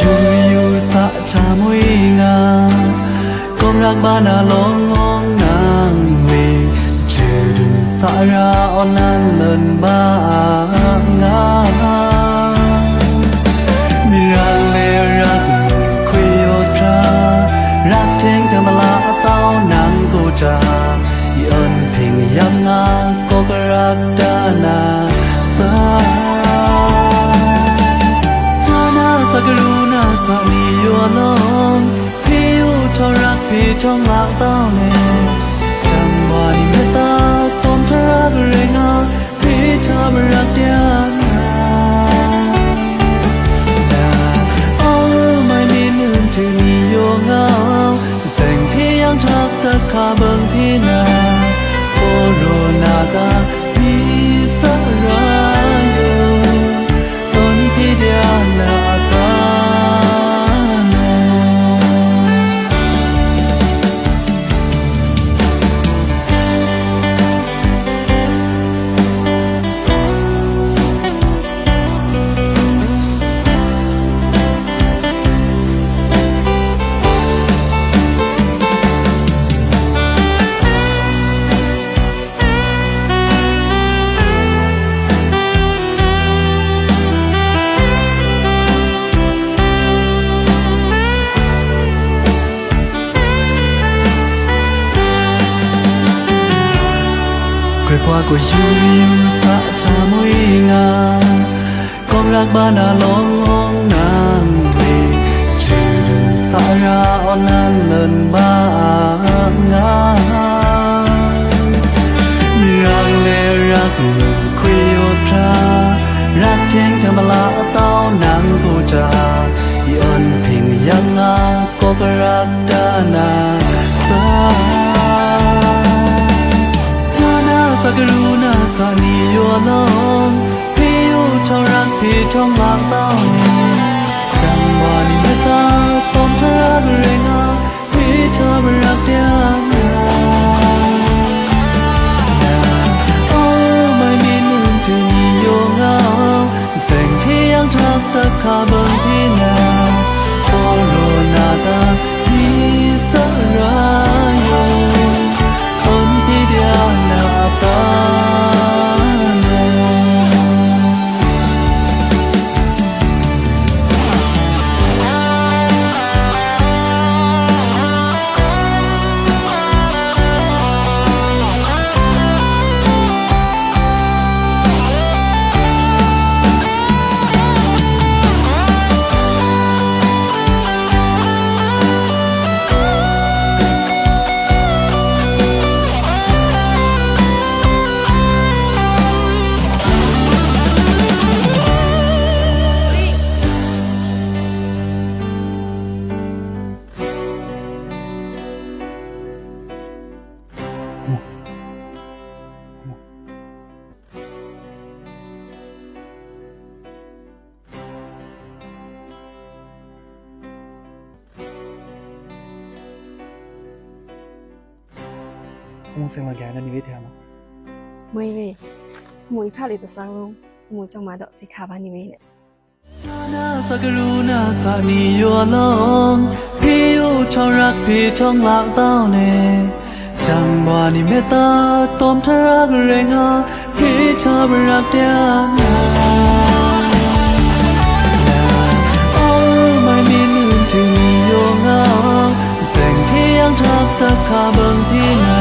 ယူယူစာချာမွေးငါကွန်ရက်ဘာနာလောငောငာငွေချေဒုစာရာအနန်လန်ဘာငါမိရာလေရက်ခွေယောတာရက်တဲ့ကမလာအတော့နန်ကိုချာယွန်ဖင်ယမ်ငါကိုကရက်တာနာ လီယောလုံးဖေယုထောရတ်ဖေချောင်းလာတောင်းနေဇံ ခွာကိုယူယူစာချာမွေးငါကောင်းရက်ပါနာလုံးလုံးနာမေချူဒုစာရာအွန်လန်လန်ဘာငါမြေရောင်လေရက်လို့ခွေရတာရက်တဲ့ကမလာအတော့နန်းကိုချာ yon ping yang a ko karakta na နစကရုဏာစာနီယောလုံးဖေယုထောရတ်ဖေချောင်းလာတောင်းနေ 공생하게 하는 일에 대하여 뭐이래 뭐이 팔이 더 싸고 뭐 정말 더 시카바니 왜네 자나 사그루나 사니 요롱 피요 청락 피 청락 다오네 장관이 메다 톰타락 랭아 피차브랍 대하나 Hãy subscribe cho kênh Ghiền Mì Gõ Để không bỏ lỡ những video hấp dẫn